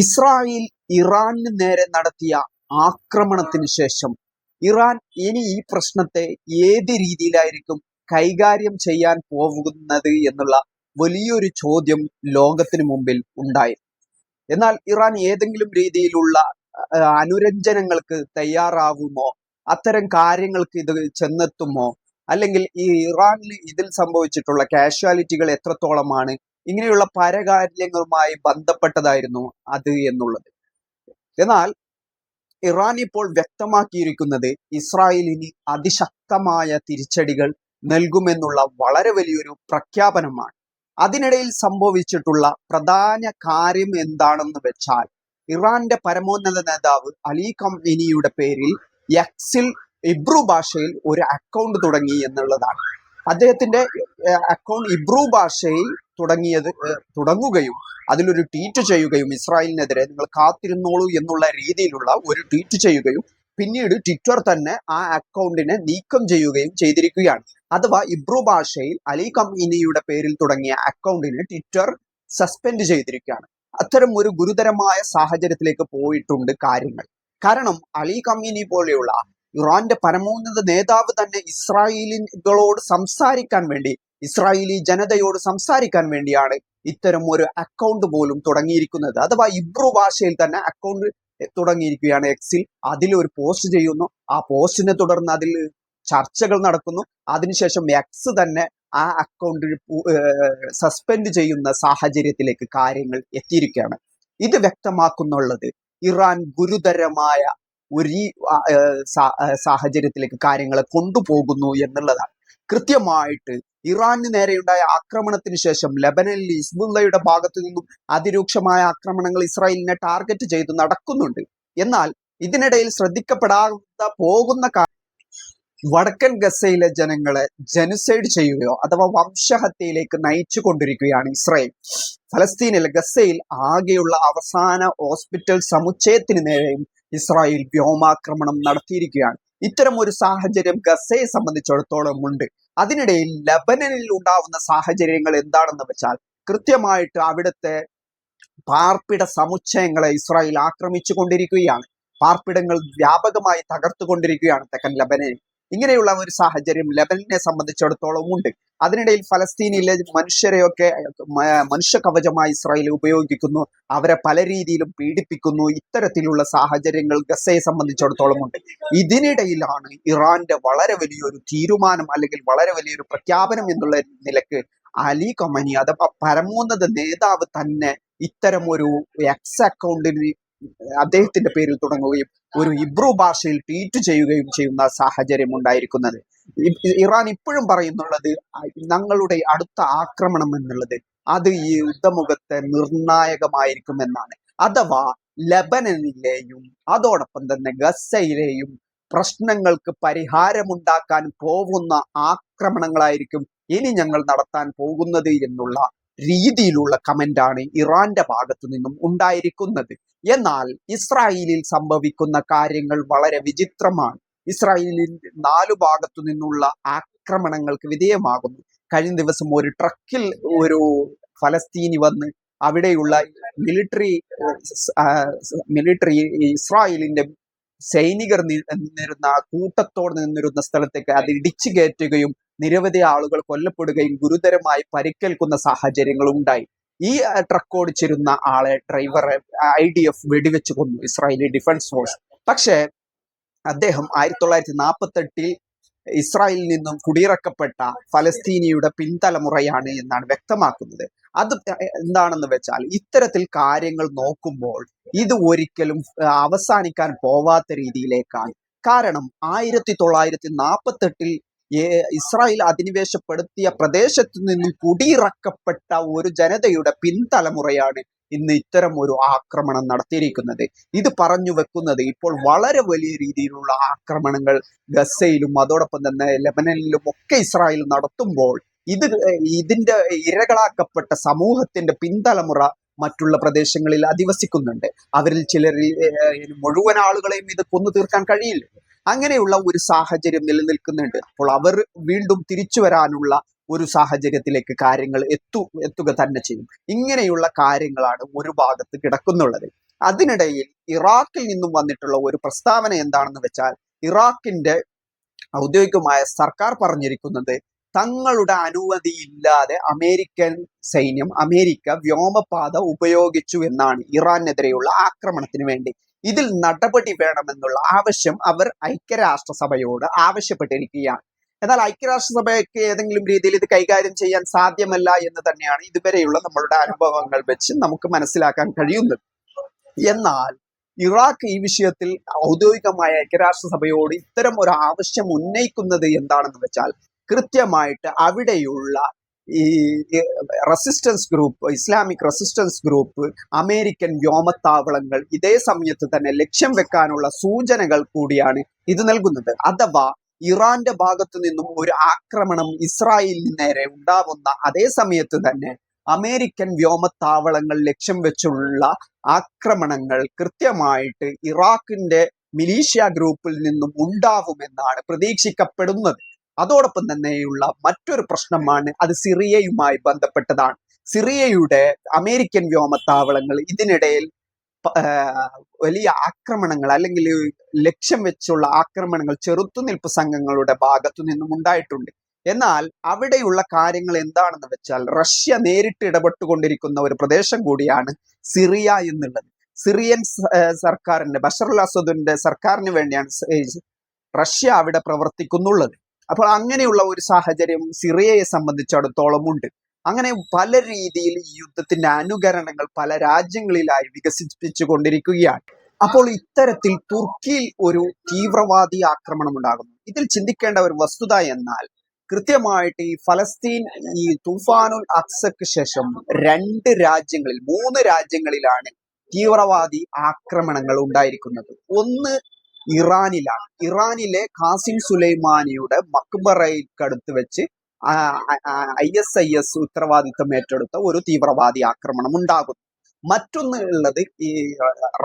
Israel ഇറാന് നേരെ നടത്തിയ ആക്രമണത്തിന് ശേഷം ഇറാൻ ഇനി ഈ പ്രശ്നത്തെ ഏത് രീതിയിലായിരിക്കും കൈകാര്യം ചെയ്യാൻ പോകുന്നത് എന്നുള്ള വലിയൊരു ചോദ്യം ലോകത്തിന് മുമ്പിൽ ഉണ്ടായി. എന്നാൽ ഇറാൻ ഏതെങ്കിലും രീതിയിലുള്ള അനുരഞ്ജനങ്ങൾക്ക് തയ്യാറാവുമോ? അത്തരം കാര്യങ്ങൾക്ക് ഇത് ചെന്നെത്തുമോ? അല്ലെങ്കിൽ ഈ ഇറാനിൽ ഇതിൽ സംഭവിച്ചിട്ടുള്ള കാഷ്വാലിറ്റികൾ എത്രത്തോളമാണ്? ഇങ്ങനെയുള്ള പരകാര്യങ്ങളുമായി ബന്ധപ്പെട്ടതായിരുന്നു അത് എന്നുള്ളത്. എന്നാൽ ഇറാൻ ഇപ്പോൾ വ്യക്തമാക്കിയിരിക്കുന്നത് ഇസ്രായേലിന് അതിശക്തമായ തിരിച്ചടികൾ നൽകുമെന്നുള്ള വളരെ വലിയൊരു പ്രഖ്യാപനമാണ്. അതിനിടയിൽ സംഭവിച്ചിട്ടുള്ള പ്രധാന കാര്യം എന്താണെന്ന് വെച്ചാൽ ഇറാന്റെ പരമോന്നത നേതാവ് അലി കംഇനിയുടെ പേരിൽ എക്സിൽ ഇബ്രു ഭാഷയിൽ ഒരു അക്കൗണ്ട് തുടങ്ങി എന്നുള്ളതാണ്. അദ്ദേഹത്തിന്റെ അക്കൗണ്ട് ഇബ്രു ഭാഷയിൽ തുടങ്ങിയത് തുടങ്ങുകയും അതിലൊരു ട്വീറ്റ് ചെയ്യുകയും ഇസ്രായേലിനെതിരെ നിങ്ങൾ കാത്തിരുന്നോളൂ എന്നുള്ള രീതിയിലുള്ള ഒരു ട്വീറ്റ് ചെയ്യുകയും പിന്നീട് ട്വിറ്റർ തന്നെ ആ അക്കൗണ്ടിനെ നീക്കം ചെയ്യുകയും ചെയ്തിരിക്കുകയാണ്. അഥവാ ഇബ്രു ഭാഷയിൽ അലി കംഇനിയുടെ പേരിൽ തുടങ്ങിയ അക്കൗണ്ടിനെ ട്വിറ്റർ സസ്പെൻഡ് ചെയ്തിരിക്കുകയാണ്. അത്തരം ഒരു ഗുരുതരമായ സാഹചര്യത്തിലേക്ക് പോയിട്ടുണ്ട് കാര്യങ്ങൾ. കാരണം അലി കമീനി പോലെയുള്ള ഇറാന്റെ പരമോന്നത നേതാവ് തന്നെ ഇസ്രായേലികളോട് സംസാരിക്കാൻ വേണ്ടി ഇസ്രായേലി ജനതയോട് സംസാരിക്കാൻ വേണ്ടിയാണ് ഇത്തരം ഒരു അക്കൗണ്ട് പോലും തുടങ്ങിയിരിക്കുന്നത്. അഥവാ ഇബ്രു ഭാഷയിൽ തന്നെ അക്കൗണ്ട് തുടങ്ങിയിരിക്കുകയാണ് എക്സിൽ അതിൽ ഒരു പോസ്റ്റ് ചെയ്യുന്നു. ആ പോസ്റ്റിനെ തുടർന്ന് അതിൽ ചർച്ചകൾ നടക്കുന്നു. അതിനുശേഷം എക്സ് തന്നെ ആ അക്കൗണ്ട് സസ്പെൻഡ് ചെയ്യുന്ന സാഹചര്യത്തിലേക്ക് കാര്യങ്ങൾ എത്തിയിരിക്കുകയാണ്. ഇത് വ്യക്തമാക്കുന്നുള്ളത് ഇറാൻ ഗുരുതരമായ ഒരു ഈ, സാഹചര്യത്തിലേക്ക് കാര്യങ്ങളെ കൊണ്ടുപോകുന്നു എന്നുള്ളതാണ്. കൃത്യമായിട്ട് ഇറാന് നേരെയുണ്ടായ ആക്രമണത്തിന് ശേഷം ലബനനിൽ ഇസ്ബുല്ലയുടെ ഭാഗത്തു നിന്നും അതിരൂക്ഷമായ ആക്രമണങ്ങൾ ഇസ്രായേലിനെ ടാർഗറ്റ് ചെയ്ത് നടക്കുന്നുണ്ട്. എന്നാൽ ഇതിനിടയിൽ ശ്രദ്ധിക്കപ്പെടാതെ പോകുന്ന വടക്കൻ ഗസയിലെ ജനങ്ങളെ ജനുസൈഡ് ചെയ്യുകയോ അഥവാ വംശഹത്യയിലേക്ക് നയിച്ചു കൊണ്ടിരിക്കുകയാണ് ഇസ്രായേൽ. ഫലസ്തീനിലെ ഗസയിൽ ആകെയുള്ള അവസാന ഹോസ്പിറ്റൽ സമുച്ചയത്തിന് നേരെയും ഇസ്രായേൽ വ്യോമാക്രമണം നടത്തിയിരിക്കുകയാണ്. ഇത്തരം ഒരു സാഹചര്യം ഗസയെ സംബന്ധിച്ചിടത്തോളം ഉണ്ട്. അതിനിടയിൽ ലബനനിൽ ഉണ്ടാവുന്ന സാഹചര്യങ്ങൾ എന്താണെന്ന് വെച്ചാൽ കൃത്യമായിട്ട് അവിടുത്തെ പാർപ്പിട സമുച്ചയങ്ങളെ ഇസ്രായേൽ ആക്രമിച്ചു കൊണ്ടിരിക്കുകയാണ് പാർപ്പിടങ്ങൾ വ്യാപകമായി തകർത്തുകൊണ്ടിരിക്കുകയാണ് തെക്കൻ ലബനനിൽ. ഇങ്ങനെയുള്ള ഒരു സാഹചര്യം ലെബനനെ സംബന്ധിച്ചിടത്തോളം ഉണ്ട്. അതിനിടയിൽ ഫലസ്തീനിലെ മനുഷ്യരെയൊക്കെ മനുഷ്യ കവചമായി ഇസ്രായേൽ ഉപയോഗിക്കുന്നു. അവരെ പല രീതിയിലും പീഡിപ്പിക്കുന്നു. ഇത്തരത്തിലുള്ള സാഹചര്യങ്ങൾ ഗസയെ സംബന്ധിച്ചിടത്തോളം ഉണ്ട്. ഇതിനിടയിലാണ് ഇറാന്റെ വളരെ വലിയൊരു തീരുമാനം അല്ലെങ്കിൽ വളരെ വലിയൊരു പ്രഖ്യാപനം എന്നുള്ള നിലയ്ക്ക് അലി കൊമനി അഥവാ പരമോന്നത നേതാവ് തന്നെ ഇത്തരം ഒരു എക്സ് അക്കൗണ്ടിന് അദ്ദേഹത്തിന്റെ പേരിൽ തുടങ്ങുകയും ഒരു ഇബ്രു ഭാഷയിൽ ട്വീറ്റ് ചെയ്യുകയും ചെയ്യുന്ന സാഹചര്യം ഉണ്ടായിരിക്കുന്നത്. ഇറാൻ ഇപ്പോഴും പറയുന്നുള്ളത് ഞങ്ങളുടെ അടുത്ത ആക്രമണം എന്നുള്ളത് അത് ഈ യുദ്ധമുഖത്തെ നിർണായകമായിരിക്കും എന്നാണ് അഥവാ ലബനനിലെയും അതോടൊപ്പം തന്നെ ഗസയിലെയും പ്രശ്നങ്ങൾക്ക് പരിഹാരമുണ്ടാക്കാൻ പോകുന്ന ആക്രമണങ്ങളായിരിക്കും ഇനി ഞങ്ങൾ നടത്താൻ പോകുന്നത് എന്നുള്ള രീതിയിലുള്ള കമന്റാണ് ഇറാന്റെ ഭാഗത്തു നിന്നും ഉണ്ടായിരിക്കുന്നത്. എന്നാൽ ഇസ്രായേലിൽ സംഭവിക്കുന്ന കാര്യങ്ങൾ വളരെ വിചിത്രമാണ്. ഇസ്രായേലിൽ നാലു ഭാഗത്തു നിന്നുള്ള ആക്രമണങ്ങൾക്ക് വിധേയമാകുന്നു. കഴിഞ്ഞ ദിവസം ഒരു ട്രക്കിൽ ഒരു ഫലസ്തീനി വന്ന് അവിടെയുള്ള മിലിറ്ററി മിലിറ്ററി ഇസ്രായേലിന്റെ സൈനികർ നിന്നിരുന്ന കൂട്ടത്തോട് നിന്നിരുന്ന സ്ഥലത്തേക്ക് അത് ഇടിച്ചു കയറ്റുകയും നിരവധി ആളുകൾ കൊല്ലപ്പെടുകയും ഗുരുതരമായി പരിക്കേൽക്കുന്ന സാഹചര്യങ്ങൾ ഉണ്ടായി. ഈ ട്രക്ക് ഓടിച്ചിരുന്ന ആളെ ഡ്രൈവറെ ഐ ഡി എഫ് വെടിവെച്ച് കൊന്നു ഇസ്രായേലി ഡിഫൻസ് ഫോഴ്സ് പക്ഷേ അദ്ദേഹം ആയിരത്തി തൊള്ളായിരത്തി നാൽപ്പത്തി എട്ടിൽ ഇസ്രായേലിൽ നിന്നും കുടിയിറക്കപ്പെട്ട ഫലസ്തീനിയുടെ പിൻതലമുറയാണ് എന്നാണ് വ്യക്തമാക്കുന്നത്. അത് എന്താണെന്ന് വെച്ചാൽ ഇത്തരത്തിൽ കാര്യങ്ങൾ നോക്കുമ്പോൾ ഇത് ഒരിക്കലും അവസാനിക്കാൻ പോവാത്ത രീതിയിലേക്കാണ്. കാരണം ആയിരത്തി തൊള്ളായിരത്തി നാൽപ്പത്തി എട്ടിൽ ഇസ്രായേൽ അധിനിവേശപ്പെടുത്തിയ പ്രദേശത്തു നിന്നും കുടിയിറക്കപ്പെട്ട ഒരു ജനതയുടെ പിൻതലമുറയാണ് ഇന്ന് ഇത്തരം ഒരു ആക്രമണം നടത്തിയിരിക്കുന്നത്. ഇത് പറഞ്ഞു വെക്കുന്നത് ഇപ്പോൾ വളരെ വലിയ രീതിയിലുള്ള ആക്രമണങ്ങൾ ഗസയിലും അതോടൊപ്പം തന്നെ ലെബനനിലും ഒക്കെ ഇസ്രായേൽ നടത്തുമ്പോൾ ഇത് ഇതിന്റെ ഇരകളാക്കപ്പെട്ട സമൂഹത്തിന്റെ പിൻതലമുറ മറ്റുള്ള പ്രദേശങ്ങളിൽ അധിവസിക്കുന്നുണ്ട്. അവരിൽ ചിലർ മുഴുവൻ ആളുകളെയും ഇത് കൊന്നു തീർക്കാൻ കഴിയില്ല. അങ്ങനെയുള്ള ഒരു സാഹചര്യം നിലനിൽക്കുന്നുണ്ട്. അപ്പോൾ അവർ വീണ്ടും തിരിച്ചു വരാനുള്ള ഒരു സാഹചര്യത്തിലേക്ക് കാര്യങ്ങൾ എത്തു എത്തുക തന്നെ ചെയ്യും. ഇങ്ങനെയുള്ള കാര്യങ്ങളാണ് ഒരു ഭാഗത്ത് കിടക്കുന്നുള്ളത്. അതിനിടയിൽ ഇറാഖിൽ നിന്നും വന്നിട്ടുള്ള ഒരു പ്രസ്താവന എന്താണെന്ന് വെച്ചാൽ ഇറാഖിന്റെ ഔദ്യോഗികമായ സർക്കാർ പറഞ്ഞിരിക്കുന്നത് തങ്ങളുടെ അനുമതിയില്ലാതെ അമേരിക്കൻ സൈന്യം അമേരിക്ക വ്യോമപാത ഉപയോഗിച്ചു എന്നാണ് ഇറാനെതിരെയുള്ള ആക്രമണത്തിന് വേണ്ടി. ഇതിൽ നടപടി വേണമെന്നുള്ള ആവശ്യം അവർ ഐക്യരാഷ്ട്രസഭയോട് ആവശ്യപ്പെട്ടിരിക്കുകയാണ്. എന്നാൽ ഐക്യരാഷ്ട്രസഭയ്ക്ക് ഏതെങ്കിലും രീതിയിൽ ഇത് കൈകാര്യം ചെയ്യാൻ സാധ്യമല്ല എന്ന് തന്നെയാണ് ഇതുവരെയുള്ള നമ്മളുടെ അനുഭവങ്ങൾ വെച്ച് നമുക്ക് മനസ്സിലാക്കാൻ കഴിയുന്നത്. എന്നാൽ ഇറാഖ് ഈ വിഷയത്തിൽ ഔദ്യോഗികമായ ഐക്യരാഷ്ട്രസഭയോട് ഇത്തരം ഒരു ആവശ്യം ഉന്നയിക്കുന്നത് എന്താണെന്ന് വെച്ചാൽ കൃത്യമായിട്ട് അവിടെയുള്ള ഈ resistance group Islamic resistance group American വ്യോമത്താവളങ്ങൾ ഇതേ സമയത്ത് തന്നെ ലക്ഷ്യം വെക്കാനുള്ള സൂചനകൾ കൂടിയാണ് ഇത് നൽകുന്നത്. അഥവാ ഇറാന്റെ ഭാഗത്തു നിന്നും ഒരു ആക്രമണം ഇസ്രായേലിന് നേരെ ഉണ്ടാവുന്ന അതേ സമയത്ത് തന്നെ അമേരിക്കൻ വ്യോമത്താവളങ്ങൾ ലക്ഷ്യം വെച്ചുള്ള ആക്രമണങ്ങൾ കൃത്യമായിട്ട് ഇറാഖിന്റെ മിലീഷ്യ ഗ്രൂപ്പിൽ നിന്നും ഉണ്ടാവുമെന്നാണ് പ്രതീക്ഷിക്കപ്പെടുന്നത്. അതോടൊപ്പം തന്നെയുള്ള മറ്റൊരു പ്രശ്നമാണ് അത് സിറിയയുമായി ബന്ധപ്പെട്ടതാണ്. സിറിയയുടെ അമേരിക്കൻ വ്യോമത്താവളങ്ങൾ ഇതിനിടയിൽ വലിയ ആക്രമണങ്ങൾ അല്ലെങ്കിൽ ലക്ഷ്യം വെച്ചുള്ള ആക്രമണങ്ങൾ ചെറുത്തുനിൽപ്പ് സംഘങ്ങളുടെ ഭാഗത്തു നിന്നും ഉണ്ടായിട്ടുണ്ട്. എന്നാൽ അവിടെയുള്ള കാര്യങ്ങൾ എന്താണെന്ന് വെച്ചാൽ റഷ്യ നേരിട്ട് ഇടപെട്ടുകൊണ്ടിരിക്കുന്ന ഒരു പ്രദേശം കൂടിയാണ് സിറിയ എന്നുള്ളത്. സിറിയൻ സർക്കാരിന്റെ ബഷറുൽ അസദിന്റെ സർക്കാരിന് വേണ്ടിയാണ് റഷ്യ അവിടെ പ്രവർത്തിക്കുന്നുള്ളത്. അപ്പോൾ അങ്ങനെയുള്ള ഒരു സാഹചര്യം സിറിയയെ സംബന്ധിച്ചിടത്തോളം ഉണ്ട്. അങ്ങനെ പല രീതിയിൽ ഈ യുദ്ധത്തിന്റെ അനുകരണങ്ങൾ പല രാജ്യങ്ങളിലായി വികസിപ്പിച്ചു കൊണ്ടിരിക്കുകയാണ്. അപ്പോൾ ഇത്തരത്തിൽ തുർക്കിയിൽ ഒരു തീവ്രവാദി ആക്രമണം ഉണ്ടാകുന്നു. ഇതിൽ ചിന്തിക്കേണ്ട ഒരു വസ്തുത എന്നാൽ കൃത്യമായിട്ട് ഈ ഫലസ്തീൻ ഈ തൂഫാനുൽ അക്സക്ക് ശേഷം രണ്ട് രാജ്യങ്ങളിൽ മൂന്ന് രാജ്യങ്ങളിലാണ് തീവ്രവാദി ആക്രമണങ്ങൾ ഉണ്ടായിരിക്കുന്നത്. ഒന്ന് ഇറാനിലാണ്. ഇറാനിലെ ഖാസിം സുലൈമാനിയുടെ മക്ബറയ്ക്കടുത്ത് വെച്ച് ഐ എസ് ഐ എസ് ഉത്തരവാദിത്തം ഏറ്റെടുത്ത ഒരു തീവ്രവാദി ആക്രമണം ഉണ്ടാകുന്നു. മറ്റൊന്ന് ഉള്ളത് ഈ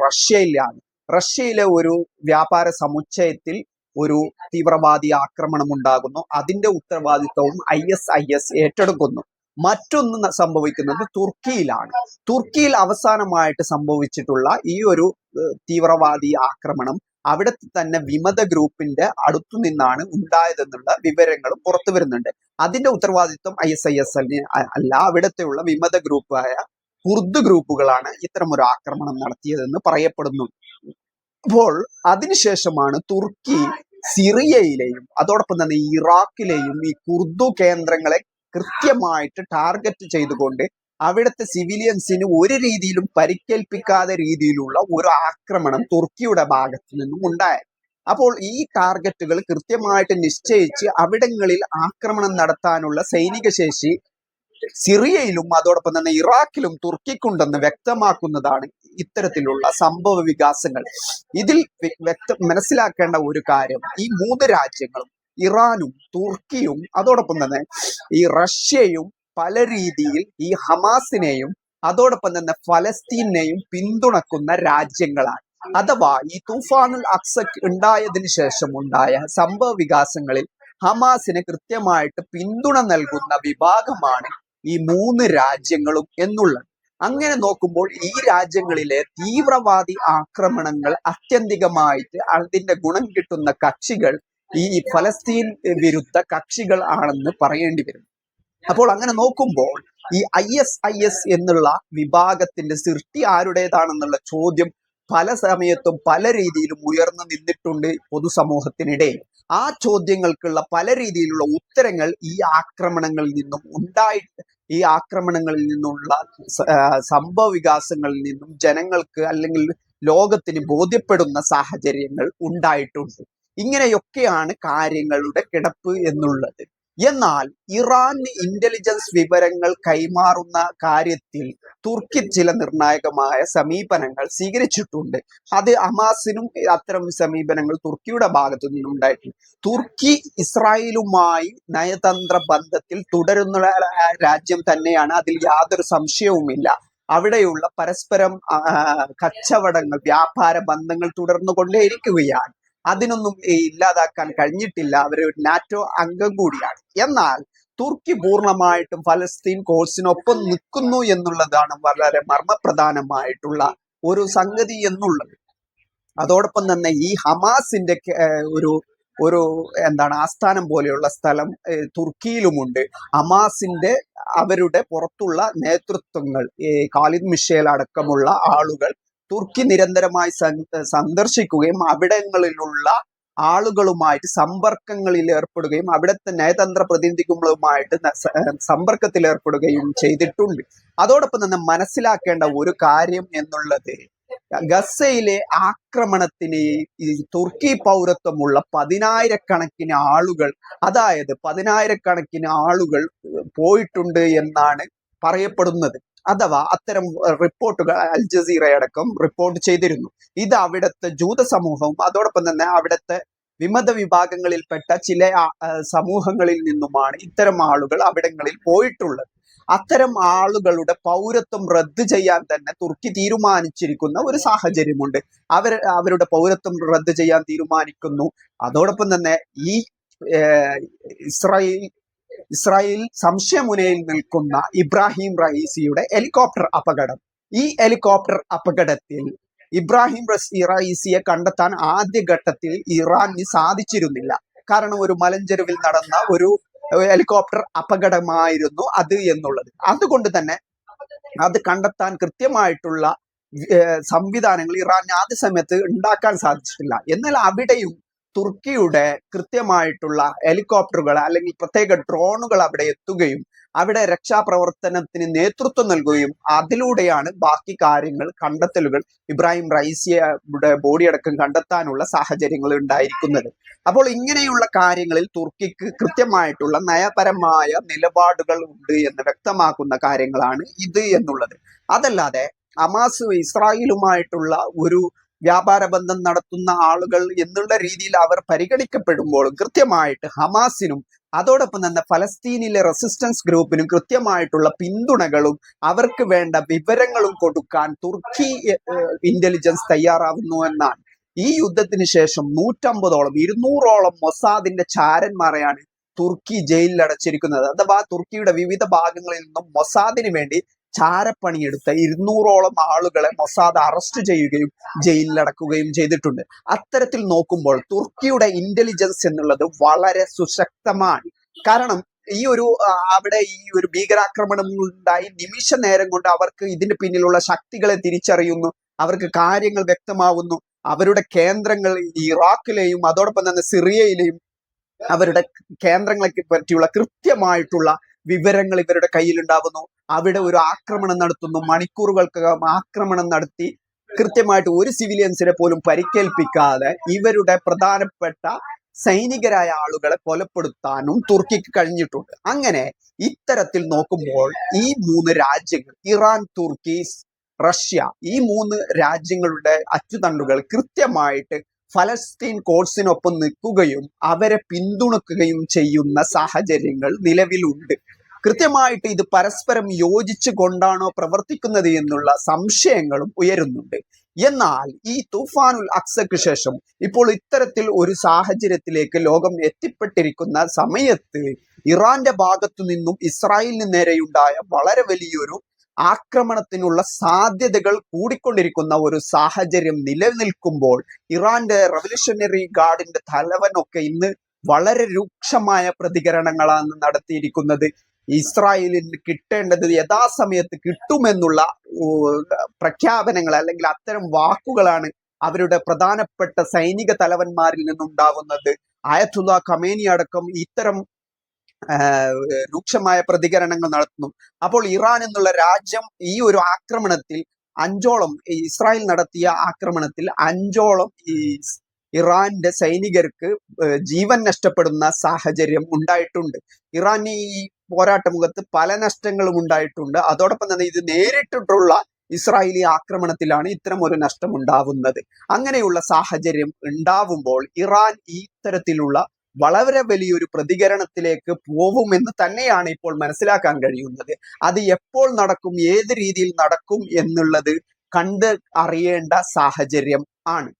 റഷ്യയിലാണ്. റഷ്യയിലെ ഒരു വ്യാപാര സമുച്ചയത്തിൽ ഒരു തീവ്രവാദി ആക്രമണം ഉണ്ടാകുന്നു. അതിന്റെ ഉത്തരവാദിത്വവും ഐ എസ് ഐ എസ് ഏറ്റെടുക്കുന്നു. മറ്റൊന്ന് സംഭവിക്കുന്നത് തുർക്കിയിലാണ്. തുർക്കിയിൽ അവസാനമായിട്ട് സംഭവിച്ചിട്ടുള്ള ഈ ഒരു തീവ്രവാദി ആക്രമണം അവിടുത്തെ തന്നെ വിമത ഗ്രൂപ്പിന്റെ അടുത്തു നിന്നാണ് ഉണ്ടായതെന്നുള്ള വിവരങ്ങളും പുറത്തു വരുന്നുണ്ട്. അതിന്റെ ഉത്തരവാദിത്വം ഐ എസ് ഐ എസ് അല്ല അവിടത്തെയുള്ള വിമത ഗ്രൂപ്പായ കുർദ് ഗ്രൂപ്പുകളാണ് ഒരു ആക്രമണം നടത്തിയതെന്ന് പറയപ്പെടുന്നു. അപ്പോൾ അതിനുശേഷമാണ് തുർക്കി സിറിയയിലെയും അതോടൊപ്പം തന്നെ ഇറാഖിലെയും ഈ കുർദു കേന്ദ്രങ്ങളെ കൃത്യമായിട്ട് ടാർഗറ്റ് ചെയ്തുകൊണ്ട് അവിടുത്തെ സിവിലിയൻസിന് ഒരു രീതിയിലും പരിക്കേൽപ്പിക്കാതെ രീതിയിലുള്ള ഒരു ആക്രമണം തുർക്കിയുടെ ഭാഗത്തു നിന്നും ഉണ്ടായത്. അപ്പോൾ ഈ ടാർഗറ്റുകൾ കൃത്യമായിട്ട് നിശ്ചയിച്ച് അവിടങ്ങളിൽ ആക്രമണം നടത്താനുള്ള സൈനിക ശേഷി സിറിയയിലും അതോടൊപ്പം തന്നെ ഇറാഖിലും തുർക്കിക്കുണ്ടെന്ന് വ്യക്തമാക്കുന്നതാണ് ഇത്തരത്തിലുള്ള സംഭവ വികാസങ്ങൾ. ഇതിൽ വ്യ- വ്യക്ത മനസ്സിലാക്കേണ്ട ഒരു കാര്യം ഈ മൂന്ന് രാജ്യങ്ങളും ഇറാനും തുർക്കിയും അതോടൊപ്പം തന്നെ ഈ റഷ്യയും പല രീതിയിൽ ഈ ഹമാസിനെയും അതോടൊപ്പം തന്നെ ഫലസ്തീനെയും പിന്തുണക്കുന്ന രാജ്യങ്ങളാണ്. അഥവാ ഈ തൂഫാനുൽ അക്സക് ഉണ്ടായതിനു ശേഷം ഉണ്ടായ സംഭവ വികാസങ്ങളിൽ ഹമാസിന് കൃത്യമായിട്ട് പിന്തുണ നൽകുന്ന വിഭാഗമാണ് ഈ മൂന്ന് രാജ്യങ്ങളും എന്നുള്ളത്. അങ്ങനെ നോക്കുമ്പോൾ ഈ രാജ്യങ്ങളിലെ തീവ്രവാദി ആക്രമണങ്ങൾ അത്യന്തികമായിട്ട് അതിന്റെ ഗുണം കിട്ടുന്ന കക്ഷികൾ ഈ ഫലസ്തീൻ വിരുദ്ധ കക്ഷികൾ ആണെന്ന് പറയേണ്ടി വരും. അപ്പോൾ അങ്ങനെ നോക്കുമ്പോൾ ഈ ഐ എസ് ഐ എസ് എന്നുള്ള വിഭാഗത്തിന്റെ സൃഷ്ടി ആരുടേതാണെന്നുള്ള ചോദ്യം പല സമയത്തും പല രീതിയിലും ഉയർന്നു നിന്നിട്ടുണ്ട് പൊതുസമൂഹത്തിനിടയിൽ ആ ചോദ്യങ്ങൾക്കുള്ള പല രീതിയിലുള്ള ഉത്തരങ്ങൾ ഈ ആക്രമണങ്ങളിൽ നിന്നും ഉണ്ടായിട്ട് ഈ ആക്രമണങ്ങളിൽ നിന്നുള്ള സംഭവ വികാസങ്ങളിൽ നിന്നും ജനങ്ങൾക്ക് അല്ലെങ്കിൽ ലോകത്തിന് ബോധ്യപ്പെടുന്ന സാഹചര്യങ്ങൾ ഉണ്ടായിട്ടുണ്ട്. ഇങ്ങനെയൊക്കെയാണ് കാര്യങ്ങളുടെ കിടപ്പ് എന്നുള്ളത്. എന്നാൽ ഇറാൻ ഇന്റലിജൻസ് വിവരങ്ങൾ കൈമാറുന്ന കാര്യത്തിൽ തുർക്കി ചില നിർണായകമായ സമീപനങ്ങൾ സ്വീകരിച്ചിട്ടുണ്ട്. അത് അമാസിനും അത്തരം സമീപനങ്ങൾ തുർക്കിയുടെ ഭാഗത്തു നിന്നുണ്ടായിട്ടുണ്ട് തുർക്കി ഇസ്രായേലുമായി നയതന്ത്ര ബന്ധത്തിൽ തുടരുന്ന രാജ്യം തന്നെയാണ്. അതിൽ യാതൊരു സംശയവുമില്ല. അവിടെയുള്ള പരസ്പരം കച്ചവടങ്ങൾ വ്യാപാര ബന്ധങ്ങൾ തുടർന്നു കൊണ്ടേയിരിക്കുകയാണ് അതിനൊന്നും ഇല്ലാതാക്കാൻ കഴിഞ്ഞിട്ടില്ല. അവർ ഒരു നാറ്റോ അംഗം കൂടിയാണ്. എന്നാൽ തുർക്കി പൂർണമായിട്ടും ഫലസ്തീൻ കോഴ്സിനൊപ്പം നിൽക്കുന്നു എന്നുള്ളതാണ് വളരെ മർമ്മപ്രധാനമായിട്ടുള്ള ഒരു സംഗതി എന്നുള്ളത്. അതോടൊപ്പം തന്നെ ഈ ഹമാസിന്റെ ഒരു ഒരു എന്താണ് ആസ്ഥാനം പോലെയുള്ള സ്ഥലം തുർക്കിയിലുമുണ്ട്. ഹമാസിന്റെ അവരുടെ പുറത്തുള്ള നേതൃത്വങ്ങൾ ഖാലിദ് മിഷേൽ അടക്കമുള്ള ആളുകൾ തുർക്കി നിരന്തരമായി സന്ദർശിക്കുകയും അവിടങ്ങളിലുള്ള ആളുകളുമായിട്ട് സമ്പർക്കങ്ങളിൽ ഏർപ്പെടുകയും അവിടുത്തെ നയതന്ത്ര പ്രതിനിധികളുമായിട്ട് സമ്പർക്കത്തിൽ ഏർപ്പെടുകയും ചെയ്തിട്ടുണ്ട്. അതോടൊപ്പം തന്നെ മനസ്സിലാക്കേണ്ട ഒരു കാര്യം എന്നുള്ളത് ഗസയിലെ ആക്രമണത്തിന് ഈ തുർക്കി പൗരത്വമുള്ള പതിനായിരക്കണക്കിന് ആളുകൾ അതായത് പതിനായിരക്കണക്കിന് ആളുകൾ പോയിട്ടുണ്ട് എന്നാണ് പറയപ്പെടുന്നത്. അഥവാ അത്തരം റിപ്പോർട്ടുകൾ അൽ ജസീറ അടക്കം റിപ്പോർട്ട് ചെയ്തിരുന്നു. ഇത് അവിടുത്തെ ജൂത സമൂഹവും അതോടൊപ്പം തന്നെ അവിടുത്തെ വിമത വിഭാഗങ്ങളിൽപ്പെട്ട ചില സമൂഹങ്ങളിൽ നിന്നുമാണ് ഇത്തരം ആളുകൾ അവിടങ്ങളിൽ പോയിട്ടുള്ളത്. അത്തരം ആളുകളുടെ പൗരത്വം റദ്ദ് ചെയ്യാൻ തന്നെ തുർക്കി തീരുമാനിച്ചിരിക്കുന്ന ഒരു സാഹചര്യമുണ്ട്. അവർ അവരുടെ പൗരത്വം റദ്ദ് ചെയ്യാൻ തീരുമാനിക്കുന്നു. അതോടൊപ്പം തന്നെ ഈ ഇസ്രായേൽ ഇസ്രായേൽ സംശയമുനയിൽ നിൽക്കുന്ന ഇബ്രാഹിം റഹീസിയുടെ ഹെലികോപ്റ്റർ അപകടം. ഈ ഹെലികോപ്റ്റർ അപകടത്തിൽ ഇബ്രാഹിം റസി റയീസിയെ കണ്ടെത്താൻ ആദ്യഘട്ടത്തിൽ ഇറാന് സാധിച്ചിരുന്നില്ല. കാരണം ഒരു മലഞ്ചെരുവിൽ നടന്ന ഒരു ഹെലികോപ്റ്റർ അപകടമായിരുന്നു അത് എന്നുള്ളത്. അതുകൊണ്ട് തന്നെ അത് കണ്ടെത്താൻ കൃത്യമായിട്ടുള്ള സംവിധാനങ്ങൾ ഇറാന് ആദ്യ സമയത്ത് ഉണ്ടാക്കാൻ സാധിച്ചിട്ടില്ല. എന്നാൽ അവിടെയും തുർക്കിയുടെ കൃത്യമായിട്ടുള്ള ഹെലികോപ്റ്ററുകൾ അല്ലെങ്കിൽ പ്രത്യേക ഡ്രോണുകൾ അവിടെ എത്തുകയും അവിടെ രക്ഷാപ്രവർത്തനത്തിന് നേതൃത്വം നൽകുകയും അതിലൂടെയാണ് ബാക്കി കാര്യങ്ങൾ കണ്ടെത്തലുകൾ ഇബ്രാഹിം റൈസിയുടെ ബോഡി അടക്കം കണ്ടെത്താനുള്ള സാഹചര്യങ്ങൾ ഉണ്ടായിരിക്കുന്നത്. അപ്പോൾ ഇങ്ങനെയുള്ള കാര്യങ്ങളിൽ തുർക്കിക്ക് കൃത്യമായിട്ടുള്ള നയപരമായ നിലപാടുകൾ ഉണ്ട് എന്ന് വ്യക്തമാക്കുന്ന കാര്യങ്ങളാണ് ഇത് എന്നുള്ളത്. അതല്ലാതെ അമാസ് ഇസ്രായേലുമായിട്ടുള്ള ഒരു വ്യാപാര ബന്ധം നടത്തുന്ന ആളുകൾ എന്നുള്ള രീതിയിൽ അവർ പരിഗണിക്കപ്പെടുമ്പോൾ കൃത്യമായിട്ട് ഹമാസിനും അതോടൊപ്പം തന്നെ ഫലസ്തീനിലെ റെസിസ്റ്റൻസ് ഗ്രൂപ്പിനും കൃത്യമായിട്ടുള്ള പിന്തുണകളും അവർക്ക് വേണ്ട വിവരങ്ങളും കൊടുക്കാൻ തുർക്കി ഇന്റലിജൻസ് തയ്യാറാവുന്നു എന്നാണ്. ഈ യുദ്ധത്തിന് ശേഷം നൂറ്റമ്പതോളം ഇരുന്നൂറോളം മൊസാദിന്റെ ചാരന്മാരെയാണ് തുർക്കി ജയിലിൽ അടച്ചിരിക്കുന്നത് അഥവാ തുർക്കിയുടെ വിവിധ ഭാഗങ്ങളിൽ നിന്നും മൊസാദിന് വേണ്ടി ചാരപ്പണിയെടുത്ത ഇരുന്നൂറോളം ആളുകളെ മൊസാദ് അറസ്റ്റ് ചെയ്യുകയും ജയിലിലടക്കുകയും ചെയ്തിട്ടുണ്ട്. അത്തരത്തിൽ നോക്കുമ്പോൾ തുർക്കിയുടെ ഇന്റലിജൻസ് എന്നുള്ളത് വളരെ സുശക്തമാണ്. കാരണം ഈ ഒരു അവിടെ ഈ ഒരു ഭീകരാക്രമണം ഉണ്ടായി നിമിഷ നേരം കൊണ്ട് അവർക്ക് ഇതിന് പിന്നിലുള്ള ശക്തികളെ തിരിച്ചറിയുന്നു. അവർക്ക് കാര്യങ്ങൾ വ്യക്തമാവുന്നു. അവരുടെ കേന്ദ്രങ്ങൾ ഇറാഖിലെയും അതോടൊപ്പം തന്നെ സിറിയയിലെയും അവരുടെ കേന്ദ്രങ്ങളെ പറ്റിയുള്ള കൃത്യമായിട്ടുള്ള വിവരങ്ങൾ ഇവരുടെ കയ്യിലുണ്ടാവുന്നു. അവിടെ ഒരു ആക്രമണം നടത്തുന്നു. മണിക്കൂറുകൾക്കകം ആക്രമണം നടത്തി കൃത്യമായിട്ട് ഒരു സിവിലിയൻസിനെ പോലും പരിക്കേൽപ്പിക്കാതെ ഇവരുടെ പ്രധാനപ്പെട്ട സൈനികരായ ആളുകളെ കൊലപ്പെടുത്താനും തുർക്കിക്ക് കഴിഞ്ഞിട്ടുണ്ട്. അങ്ങനെ ഇത്തരത്തിൽ നോക്കുമ്പോൾ ഈ മൂന്ന് രാജ്യങ്ങൾ ഇറാൻ തുർക്കി റഷ്യ ഈ മൂന്ന് രാജ്യങ്ങളുടെ അച്ചുതണ്ടുകൾ കൃത്യമായിട്ട് ഫലസ്തീൻ കോഴ്സിനൊപ്പം നിൽക്കുകയും അവരെ പിന്തുണക്കുകയും ചെയ്യുന്ന സാഹചര്യങ്ങൾ നിലവിലുണ്ട്. കൃത്യമായിട്ട് ഇത് പരസ്പരം യോജിച്ചു കൊണ്ടാണോ പ്രവർത്തിക്കുന്നത് എന്നുള്ള സംശയങ്ങളും ഉയരുന്നുണ്ട്. എന്നാൽ ഈ തൂഫാനുൽ അക്സയ്ക്ക് ശേഷം ഇപ്പോൾ ഇത്തരത്തിൽ ഒരു സാഹചര്യത്തിലേക്ക് ലോകം എത്തിപ്പെട്ടിരിക്കുന്ന സമയത്ത് ഇറാന്റെ ഭാഗത്തു നിന്നും ഇസ്രായേലിന് നേരെയുണ്ടായ വളരെ വലിയൊരു ആക്രമണത്തിനുള്ള സാധ്യതകൾ കൂടിക്കൊണ്ടിരിക്കുന്ന ഒരു സാഹചര്യം നിലനിൽക്കുമ്പോൾ ഇറാന്റെ റവല്യൂഷണറി ഗാർഡിന്റെ തലവനൊക്കെ ഇന്ന് വളരെ രൂക്ഷമായ പ്രതികരണങ്ങളാണ് നടത്തിയിരിക്കുന്നത്. ഇസ്രായേലിന് കിട്ടേണ്ടത് യഥാസമയത്ത് കിട്ടുമെന്നുള്ള പ്രഖ്യാപനങ്ങൾ അല്ലെങ്കിൽ അത്തരം വാക്കുകളാണ് അവരുടെ പ്രധാനപ്പെട്ട സൈനിക തലവന്മാരിൽ നിന്നുണ്ടാവുന്നത്. ആയത്തുള്ള ഖമേനി അടക്കം ഇത്തരം രൂക്ഷമായ പ്രതികരണങ്ങൾ നടത്തുന്നു. അപ്പോൾ ഇറാൻ എന്നുള്ള രാജ്യം ഈ ഒരു ആക്രമണത്തിൽ അഞ്ചോളം ഇസ്രായേൽ നടത്തിയ ആക്രമണത്തിൽ അഞ്ചോളം ഈ ഇറാന്റെ സൈനികർക്ക് ജീവൻ നഷ്ടപ്പെടുന്ന സാഹചര്യം ഉണ്ടായിട്ടുണ്ട്. ഇറാൻ ഈ പോരാട്ട മുഖത്ത് പല നഷ്ടങ്ങളും ഉണ്ടായിട്ടുണ്ട്. അതോടൊപ്പം തന്നെ ഇത് നേരിട്ടിട്ടുള്ള ഇസ്രായേലി ആക്രമണത്തിലാണ് ഇത്തരം ഒരു നഷ്ടം ഉണ്ടാവുന്നത് അങ്ങനെയുള്ള സാഹചര്യം ഉണ്ടാവുമ്പോൾ ഇറാൻ ഈ തരത്തിലുള്ള വളരെ വലിയൊരു പ്രതികരണത്തിലേക്ക് പോവുമെന്ന് തന്നെയാണ് ഇപ്പോൾ മനസ്സിലാക്കാൻ കഴിയുന്നത്. അത് എപ്പോൾ നടക്കും ഏത് രീതിയിൽ നടക്കും എന്നുള്ളത് കണ്ട് അറിയേണ്ട സാഹചര്യം ആണ്.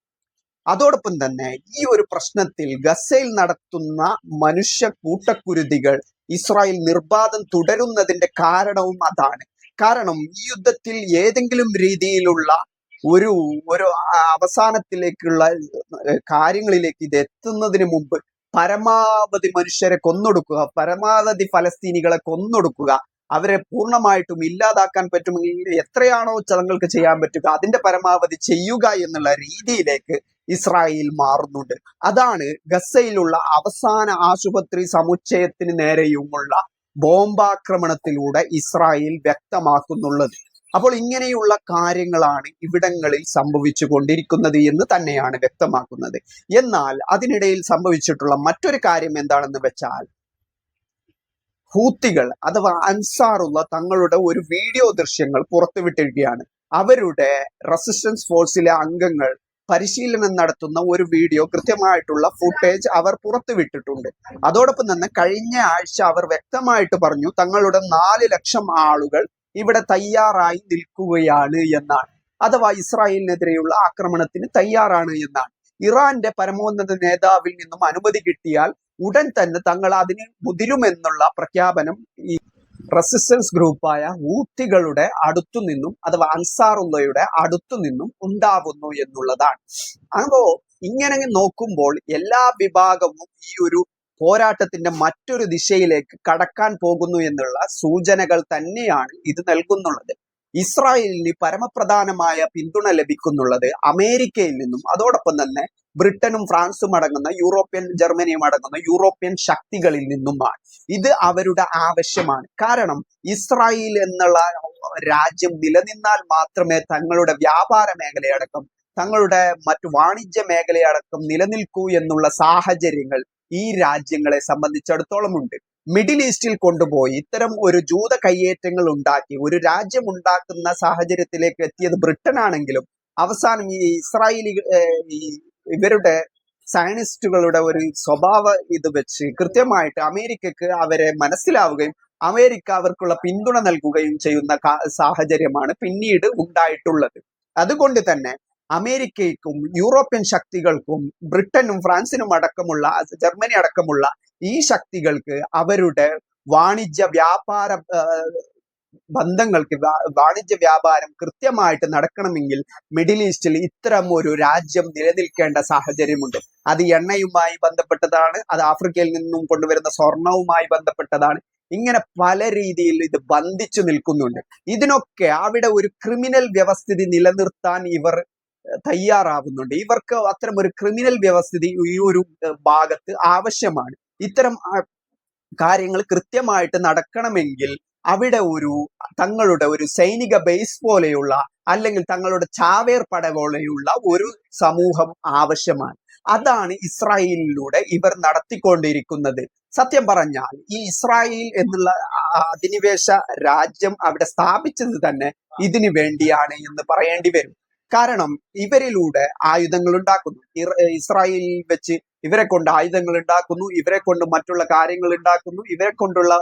അതോടൊപ്പം തന്നെ ഈ ഒരു പ്രശ്നത്തിൽ ഗസയിൽ നടത്തുന്ന മനുഷ്യ കൂട്ടക്കുരുതികൾ ഇസ്രായേൽ നിർബാധം തുടരുന്നതിന്റെ കാരണവും അതാണ്. കാരണം ഈ യുദ്ധത്തിൽ ഏതെങ്കിലും രീതിയിലുള്ള ഒരു ഒരു അവസാനത്തിലേക്കുള്ള കാര്യങ്ങളിലേക്ക് ഇത് എത്തുന്നതിന് മുമ്പ് പരമാവധി മനുഷ്യരെ കൊന്നൊടുക്കുക പരമാവധി ഫലസ്തീനികളെ കൊന്നൊടുക്കുക അവരെ പൂർണമായിട്ടും ഇല്ലാതാക്കാൻ പറ്റുമെങ്കിൽ എത്രയാണോ തങ്ങൾക്ക് ചെയ്യാൻ പറ്റുക അതിന്റെ പരമാവധി ചെയ്യുക എന്നുള്ള രീതിയിലേക്ക് ഇസ്രായേൽ മാറുന്നുണ്ട്. അതാണ് ഗസയിലുള്ള അവസാന ആശുപത്രി സമുച്ചയത്തിന് നേരെയുമുള്ള ബോംബാക്രമണത്തിലൂടെ ഇസ്രായേൽ വ്യക്തമാക്കുന്നുള്ളത്. അപ്പോൾ ഇങ്ങനെയുള്ള കാര്യങ്ങളാണ് ഇവിടങ്ങളിൽ സംഭവിച്ചു കൊണ്ടിരിക്കുന്നത് എന്ന് തന്നെയാണ് വ്യക്തമാക്കുന്നത്. എന്നാൽ അതിനിടയിൽ സംഭവിച്ചിട്ടുള്ള മറ്റൊരു കാര്യം എന്താണെന്ന് വെച്ചാൽ ഹൂത്തികൾ അഥവാ അൻസാറുള്ള തങ്ങളുടെ ഒരു വീഡിയോ ദൃശ്യങ്ങൾ പുറത്തുവിട്ടിരിക്കുകയാണ്. അവരുടെ റെസിസ്റ്റൻസ് ഫോഴ്സിലെ അംഗങ്ങൾ പരിശീലനം നടത്തുന്ന ഒരു വീഡിയോ കൃത്യമായിട്ടുള്ള ഫുട്ടേജ് അവർ പുറത്തുവിട്ടിട്ടുണ്ട്. അതോടൊപ്പം തന്നെ കഴിഞ്ഞ ആഴ്ച അവർ വ്യക്തമായിട്ട് പറഞ്ഞു തങ്ങളുടെ നാല് ലക്ഷം ആളുകൾ ഇവിടെ തയ്യാറായി നിൽക്കുകയാണ് എന്നാണ്. അഥവാ ഇസ്രായേലിനെതിരെയുള്ള ആക്രമണത്തിന് തയ്യാറാണ് എന്നാണ്. ഇറാന്റെ പരമോന്നത നേതാവിൽ നിന്നും അനുമതി കിട്ടിയാൽ ഉടൻ തന്നെ തങ്ങൾ അതിന് മുതിരുമെന്നുള്ള പ്രഖ്യാപനം ഈ റെസിസ്റ്റൻസ് ഗ്രൂപ്പായ ഊത്തികളുടെ അടുത്തു നിന്നും അഥവാ അൻസാറുള്ളയുടെ അടുത്തു നിന്നും ഉണ്ടാവുന്നു എന്നുള്ളതാണ്. അപ്പോ ഇങ്ങനെ നോക്കുമ്പോൾ എല്ലാ വിഭാഗവും ഈ ഒരു പോരാട്ടത്തിന്റെ മറ്റൊരു ദിശയിലേക്ക് കടക്കാൻ പോകുന്നു എന്നുള്ള സൂചനകൾ തന്നെയാണ് ഇത് നൽകുന്നുള്ളത്. ഇസ്രായേലിന് പരമപ്രധാനമായ പിന്തുണ ലഭിക്കുന്നുള്ളത് അമേരിക്കയിൽ നിന്നും. അതോടൊപ്പം തന്നെ ബ്രിട്ടനും ഫ്രാൻസും അടങ്ങുന്ന യൂറോപ്യൻ ജർമ്മനിയും അടങ്ങുന്ന യൂറോപ്യൻ ശക്തികളിൽ നിന്നുമാണ്. ഇത് അവരുടെ ആവശ്യമാണ്. കാരണം ഇസ്രായേൽ എന്നുള്ള രാജ്യം നിലനിന്നാൽ മാത്രമേ തങ്ങളുടെ വ്യാപാര മേഖലയടക്കം തങ്ങളുടെ മറ്റു വാണിജ്യ മേഖലയടക്കം നിലനിൽക്കൂ എന്നുള്ള സാഹചര്യങ്ങൾ ഈ രാജ്യങ്ങളെ സംബന്ധിച്ചിടത്തോളം ഉണ്ട്. മിഡിൽ ഈസ്റ്റിൽ കൊണ്ടുപോയി ഇത്തരം ഒരു ജൂത കയ്യേറ്റങ്ങൾ ഉണ്ടാക്കി ഒരു രാജ്യം ഉണ്ടാക്കുന്ന സാഹചര്യത്തിലേക്ക് എത്തിയത് ബ്രിട്ടൻ ആണെങ്കിലും അവസാനം ഈ ഇസ്രായേലി ഇവരുടെ സയനിസ്റ്റുകളുടെ ഒരു സ്വഭാവ ഇത് വെച്ച് കൃത്യമായിട്ട് അമേരിക്കക്ക് അവരെ മനസ്സിലാവുകയും അമേരിക്ക അവർക്കുള്ള പിന്തുണ നൽകുകയും ചെയ്യുന്ന സാഹചര്യമാണ് പിന്നീട് ഉണ്ടായിട്ടുള്ളത്. അതുകൊണ്ട് തന്നെ അമേരിക്കയ്ക്കും യൂറോപ്യൻ ശക്തികൾക്കും ബ്രിട്ടനും ഫ്രാൻസിനും അടക്കമുള്ള ജർമ്മനി അടക്കമുള്ള ഈ ശക്തികൾക്ക് അവരുടെ വാണിജ്യ വ്യാപാര ബന്ധങ്ങൾക്ക് വാണിജ്യ വ്യാപാരം കൃത്യമായിട്ട് നടക്കണമെങ്കിൽ മിഡിൽ ഈസ്റ്റിൽ ഇത്തരം ഒരു രാജ്യം നിലനിൽക്കേണ്ട സാഹചര്യമുണ്ട്. അത് എണ്ണയുമായി ബന്ധപ്പെട്ടതാണ് അത് ആഫ്രിക്കയിൽ നിന്നും കൊണ്ടുവരുന്ന സ്വർണവുമായി ബന്ധപ്പെട്ടതാണ്. ഇങ്ങനെ പല രീതിയിൽ ഇത് ബന്ധിച്ചു നിൽക്കുന്നുണ്ട്. ഇതിനൊക്കെ അവിടെ ഒരു ക്രിമിനൽ വ്യവസ്ഥിതി നിലനിർത്താൻ ഇവർ തയ്യാറാവുന്നുണ്ട്. ഇവർക്ക് അത്തരം ഒരു ക്രിമിനൽ വ്യവസ്ഥിതി ഈ ഒരു ഭാഗത്ത് ആവശ്യമാണ്. ഇത്തരം കാര്യങ്ങൾ കൃത്യമായിട്ട് നടക്കണമെങ്കിൽ അവിടെ ഒരു തങ്ങളുടെ ഒരു സൈനിക ബേസ് പോലെയുള്ള അല്ലെങ്കിൽ തങ്ങളുടെ ചാവേർ പട പോലെയുള്ള ഒരു സമൂഹം ആവശ്യമാണ്. അതാണ് ഇസ്രായേലിലൂടെ ഇവർ നടത്തിക്കൊണ്ടിരിക്കുന്നത്. സത്യം പറഞ്ഞാൽ ഈ ഇസ്രായേൽ എന്നുള്ള അധിനിവേശ രാജ്യം അവിടെ സ്ഥാപിച്ചത് തന്നെ ഇതിനു വേണ്ടിയാണ് എന്ന് പറയേണ്ടി വരും. കാരണം ഇവരിലൂടെ ആയുധങ്ങൾ ഉണ്ടാക്കുന്നു ഇസ്രായേലിൽ വെച്ച് ഇവരെ കൊണ്ട് ആയുധങ്ങൾ ഉണ്ടാക്കുന്നു ഇവരെ കൊണ്ട് മറ്റുള്ള കാര്യങ്ങൾ ഉണ്ടാക്കുന്നു ഇവരെ കൊണ്ടുള്ള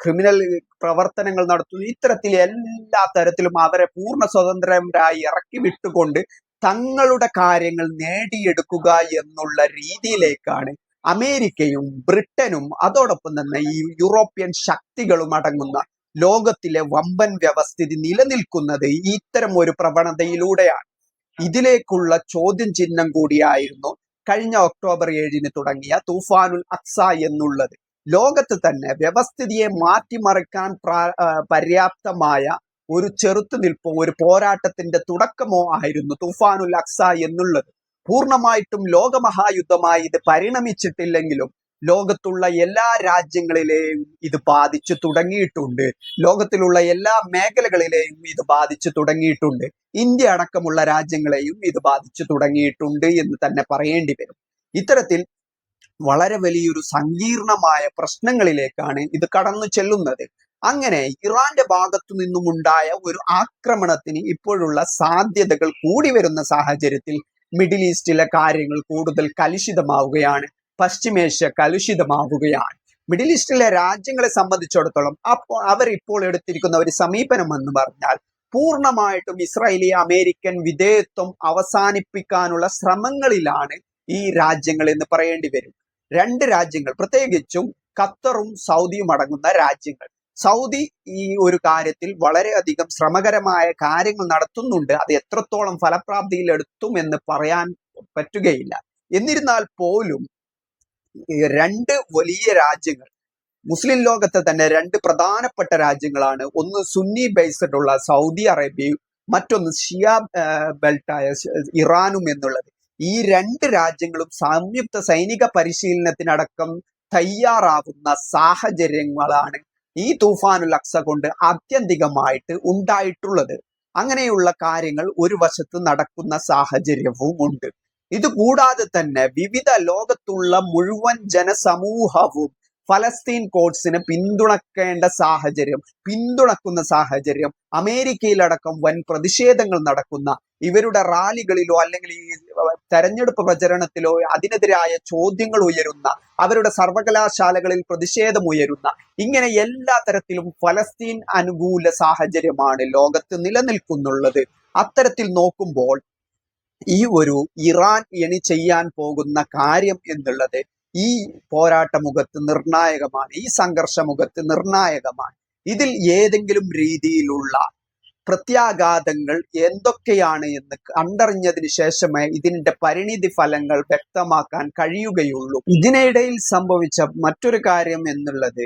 ക്രിമിനൽ പ്രവർത്തനങ്ങൾ നടത്തുന്നു. ഇത്തരത്തിൽ എല്ലാ തരത്തിലും അവരെ പൂർണ സ്വതന്ത്രരായി ഇറക്കി വിട്ടുകൊണ്ട് തങ്ങളുടെ കാര്യങ്ങൾ നേടിയെടുക്കുക എന്നുള്ള രീതിയിലേക്കാണ് അമേരിക്കയും ബ്രിട്ടനും അതോടൊപ്പം തന്നെ ഈ യൂറോപ്യൻ ശക്തികളും അടങ്ങുന്ന ലോകത്തിലെ വമ്പൻ വ്യവസ്ഥിതി നിലനിൽക്കുന്നത് ഇത്തരം ഒരു പ്രവണതയിലൂടെയാണ്. ഇതിലേക്കുള്ള ചോദ്യം ചിഹ്നം കൂടിയായിരുന്നു കഴിഞ്ഞ ഒക്ടോബർ ഏഴിന് തുടങ്ങിയ തൂഫാനുൽ അക്സ എന്നുള്ളത്. ലോകത്ത് തന്നെ വ്യവസ്ഥിതിയെ മാറ്റിമറിക്കാൻ പര്യാപ്തമായ ഒരു ചെറുത്തുനിൽപ്പോ ഒരു പോരാട്ടത്തിന്റെ തുടക്കമോ ആയിരുന്നു തൂഫാനുൽ അക്സ എന്നുള്ളത്. പൂർണമായിട്ടും ലോകമഹായുദ്ധമായി ഇത് പരിണമിച്ചിട്ടില്ലെങ്കിലും ലോകത്തുള്ള എല്ലാ രാജ്യങ്ങളിലെയും ഇത് ബാധിച്ചു തുടങ്ങിയിട്ടുണ്ട്. ലോകത്തിലുള്ള എല്ലാ മേഖലകളിലെയും ഇത് ബാധിച്ചു തുടങ്ങിയിട്ടുണ്ട്. ഇന്ത്യ അടക്കമുള്ള രാജ്യങ്ങളെയും ഇത് ബാധിച്ചു തുടങ്ങിയിട്ടുണ്ട് എന്ന് തന്നെ പറയേണ്ടി വരും. ഇത്തരത്തിൽ വളരെ വലിയൊരു സങ്കീർണമായ പ്രശ്നങ്ങളിലേക്കാണ് ഇത് കടന്നു ചെല്ലുന്നത്. അങ്ങനെ ഇറാന്റെ ഭാഗത്തു നിന്നുമുണ്ടായ ഒരു ആക്രമണത്തിന് ഇപ്പോഴുള്ള സാധ്യതകൾ കൂടി വരുന്ന സാഹചര്യത്തിൽ മിഡിൽ ഈസ്റ്റിലെ കാര്യങ്ങൾ കൂടുതൽ കലുഷിതമാവുകയാണ്. പശ്ചിമേഷ്യ കലുഷിതമാവുകയാണ്. മിഡിൽ ഈസ്റ്റിലെ രാജ്യങ്ങളെ സംബന്ധിച്ചിടത്തോളം അപ്പോൾ അവർ ഇപ്പോൾ എടുത്തിരിക്കുന്ന ഒരു സമീപനം എന്ന് പറഞ്ഞാൽ പൂർണമായിട്ടും ഇസ്രായേലി അമേരിക്കൻ വിധേയത്വം അവസാനിപ്പിക്കാനുള്ള ശ്രമങ്ങളിലാണ് ഈ രാജ്യങ്ങൾ എന്ന് പറയേണ്ടി വരും. രണ്ട് രാജ്യങ്ങൾ പ്രത്യേകിച്ചും ഖത്തറും സൗദിയും അടങ്ങുന്ന രാജ്യങ്ങൾ. സൗദി ഈ ഒരു കാര്യത്തിൽ വളരെയധികം ശ്രമകരമായ കാര്യങ്ങൾ നടത്തുന്നുണ്ട്. അത് എത്രത്തോളം ഫലപ്രാപ്തിയിൽ എടുത്തും എന്ന് പറയാൻ പറ്റുകയില്ല. എന്നിരുന്നാൽ പോലും രണ്ട് വലിയ രാജ്യങ്ങൾ മുസ്ലിം ലോകത്തെ തന്നെ രണ്ട് പ്രധാനപ്പെട്ട രാജ്യങ്ങളാണ്. ഒന്ന് സുന്നി ബേസ്ഡ് ഉള്ള സൗദി അറേബ്യയും മറ്റൊന്ന് ഷിയ ബെൽട്ടായ ഇറാനും എന്നുള്ളത്. ഈ രണ്ട് രാജ്യങ്ങളും സംയുക്ത സൈനിക പരിശീലനത്തിനടക്കം തയ്യാറാവുന്ന സാഹചര്യങ്ങളാണ് ഈ തൂഫാനുൽ അക്സ കൊണ്ട് ആത്യന്തികമായിട്ട് ഉണ്ടായിട്ടുള്ളത്. അങ്ങനെയുള്ള കാര്യങ്ങൾ ഒരു വശത്ത് നടക്കുന്ന സാഹചര്യവും ഉണ്ട്. ഇത് കൂടാതെ തന്നെ വിവിധ ലോകത്തുള്ള മുഴുവൻ ജനസമൂഹവും ഫലസ്തീൻ കോഡ്സിനെ പിന്തുണക്കേണ്ട സാഹചര്യം പിന്തുണക്കുന്ന സാഹചര്യം അമേരിക്കയിലടക്കം വൻ പ്രതിഷേധങ്ങൾ നടക്കുന്ന ഇവരുടെ റാലികളിലോ അല്ലെങ്കിൽ ഈ തെരഞ്ഞെടുപ്പ് പ്രചരണത്തിലോ അതിനെതിരായ ചോദ്യങ്ങൾ ഉയരുന്ന അവരുടെ സർവകലാശാലകളിൽ പ്രതിഷേധം ഉയരുന്ന ഇങ്ങനെ എല്ലാ തരത്തിലും ഫലസ്തീൻ അനുകൂല സാഹചര്യമാണ് ലോകത്ത് നിലനിൽക്കുന്നുള്ളത്. അത്തരത്തിൽ നോക്കുമ്പോൾ ഈ ഒരു ഇറാൻ ഇനി ചെയ്യാൻ പോകുന്ന കാര്യം എന്നുള്ളത് ഈ പോരാട്ടമുഖത്ത് നിർണായകമാണ് ഈ സംഘർഷമുഖത്ത് നിർണായകമാണ്. ഇതിൽ ഏതെങ്കിലും രീതിയിലുള്ള പ്രത്യാഘാതങ്ങൾ എന്തൊക്കെയാണ് എന്ന് കണ്ടറിഞ്ഞതിന് ശേഷമേ ഇതിന്റെ പരിണിതി ഫലങ്ങൾ വ്യക്തമാക്കാൻ കഴിയുകയുള്ളൂ. ഇതിനിടയിൽ സംഭവിച്ച മറ്റൊരു കാര്യം എന്നുള്ളത്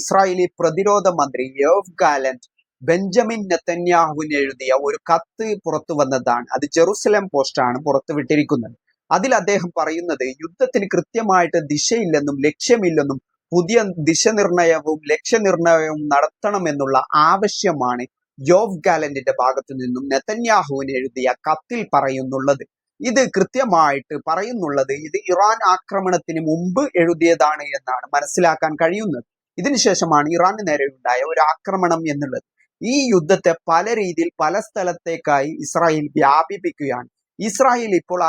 ഇസ്രായേലി പ്രതിരോധ മന്ത്രി യോവ് ഗാലന്റ് ബെഞ്ചമിൻ നെത്തന്യാഹുവിന് എഴുതിയ ഒരു കത്ത് പുറത്തു വന്നതാണ്. അത് ജെറുസലേം പോസ്റ്റാണ് പുറത്തുവിട്ടിരിക്കുന്നത് അതിൽ അദ്ദേഹം പറയുന്നത് യുദ്ധത്തിന് കൃത്യമായിട്ട് ദിശയില്ലെന്നും ലക്ഷ്യമില്ലെന്നും പുതിയ ദിശനിർണയവും ലക്ഷ്യനിർണയവും നടത്തണമെന്നുള്ള ആവശ്യമാണ് യോവ് ഗാലന്റിന്റെ ഭാഗത്തു നിന്നും നെതന്യാഹുവിന് എഴുതിയ കത്തിൽ പറയുന്നുള്ളത്. ഇത് കൃത്യമായിട്ട് പറയുന്നുള്ളത് ഇത് ഇറാൻ ആക്രമണത്തിന് മുമ്പ് എഴുതിയതാണ് എന്നാണ് മനസ്സിലാക്കാൻ കഴിയുന്നത്. ഇതിനുശേഷമാണ് ഇറാന് നേരെ ഉണ്ടായ ഒരു ആക്രമണം എന്നുള്ളത്. ഈ യുദ്ധത്തെ പല രീതിയിൽ പല സ്ഥലത്തേക്കായി ഇസ്രായേൽ വ്യാപിപ്പിക്കുകയാണ്. ഇസ്രായേൽ ഇപ്പോൾ